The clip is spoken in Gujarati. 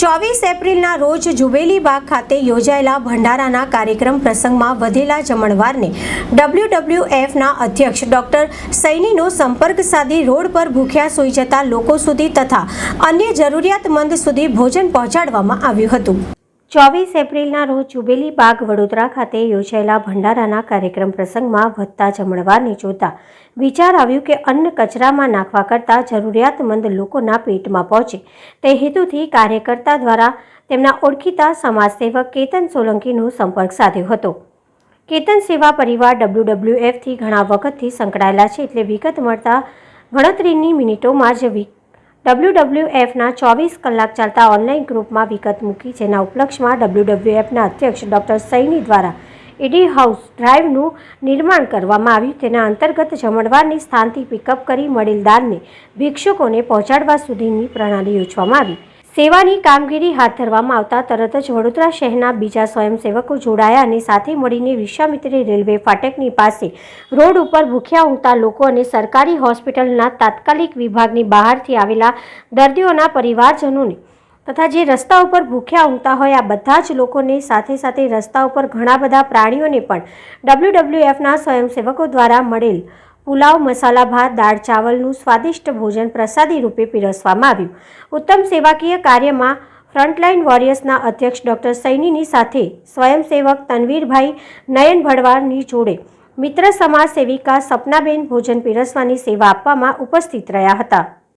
ચોવીસ એપ્રિલના રોજ જુબેલી બાગ ખાતે યોજાયેલા ભંડારાના કાર્યક્રમ પ્રસંગમાં વધેલા જમણવારને ડબલ્યુડબલ્યુએફના અધ્યક્ષ ડોક્ટર સૈનીનો સંપર્ક સાધી રોડ પર ભૂખ્યા સૂઈ જતા લોકો સુધી તથા અન્ય જરૂરિયાતમંદ સુધી ભોજન પહોંચાડવામાં આવ્યું હતું. ચોવીસ એપ્રિલના રોજ જુબેલી બાગ વડોદરા ખાતે યોજાયેલા ભંડારાના કાર્યક્રમ પ્રસંગમાં વધતા જમણવારને જોતા વિચાર આવ્યું કે અન્ન કચરામાં નાખવા કરતાં જરૂરિયાતમંદ લોકોના પેટમાં પહોંચે. તે હેતુથી કાર્યકર્તા દ્વારા તેમના ઓળખીતા સમાજસેવક કેતન સોલંકીનો સંપર્ક સાધ્યો હતો. કેતન સેવા પરિવાર ડબલ્યુડબલ્યુએફથી ઘણા વખતથી સંકળાયેલા છે એટલે વિગત મળતા ગણતરીની મિનિટોમાં જ ડબલ્યુડબલ્યુએફના ચોવીસ કલાક ચાલતા ઓનલાઈન ગ્રુપમાં વિગત મૂકી, જેના ઉપલક્ષમાં ડબલ્યુડબલ્યુએફના અધ્યક્ષ ડોક્ટર સૈની દ્વારા ઈડી હાઉસ ડ્રાઈવનું નિર્માણ કરવામાં આવ્યું. તેના અંતર્ગત જમણવારની સ્થાનથી પિકઅપ કરી મળેલ દાનને ભિક્ષુકોને પહોંચાડવા સુધીની પ્રણાલી યોજવામાં આવી. સેવાની કામગીરી હાથ ધરવામાં આવતા તરત જ વડોદરા શહેરના બીજા સ્વયંસેવકો જોડાયા અને સાથે મળીને વિશ્વામિત્રી રેલવે ફાટકની પાસે રોડ ઉપર ભૂખ્યા ઊંઘતા લોકો અને સરકારી હોસ્પિટલના તાત્કાલિક વિભાગની બહારથી આવેલા દર્દીઓના પરિવારજનોને તથા જે રસ્તા ઉપર ભૂખ્યા ઊંઘતા હોય આ બધા જ લોકોને સાથે સાથે રસ્તા ઉપર ઘણા બધા પ્રાણીઓને પણ ડબલ્યુડબલ્યુએફના સ્વયંસેવકો દ્વારા મળેલ પુલાવ, મસાલા ભાત, દાળ, ચાવલનું સ્વાદિષ્ટ ભોજન પ્રસાદી રૂપે પીરસવામાં આવ્યું. ઉત્તમ સેવાકીય કાર્યમાં ફ્રન્ટલાઇન વોરિયર્સના અધ્યક્ષ ડોક્ટર સૈનીની સાથે સ્વયંસેવક તનવીરભાઈ નયન ભડવારની જોડે મિત્ર સમાજ સેવિકા સપનાબેન ભોજન પીરસવાની સેવા આપવામાં ઉપસ્થિત રહ્યા હતા.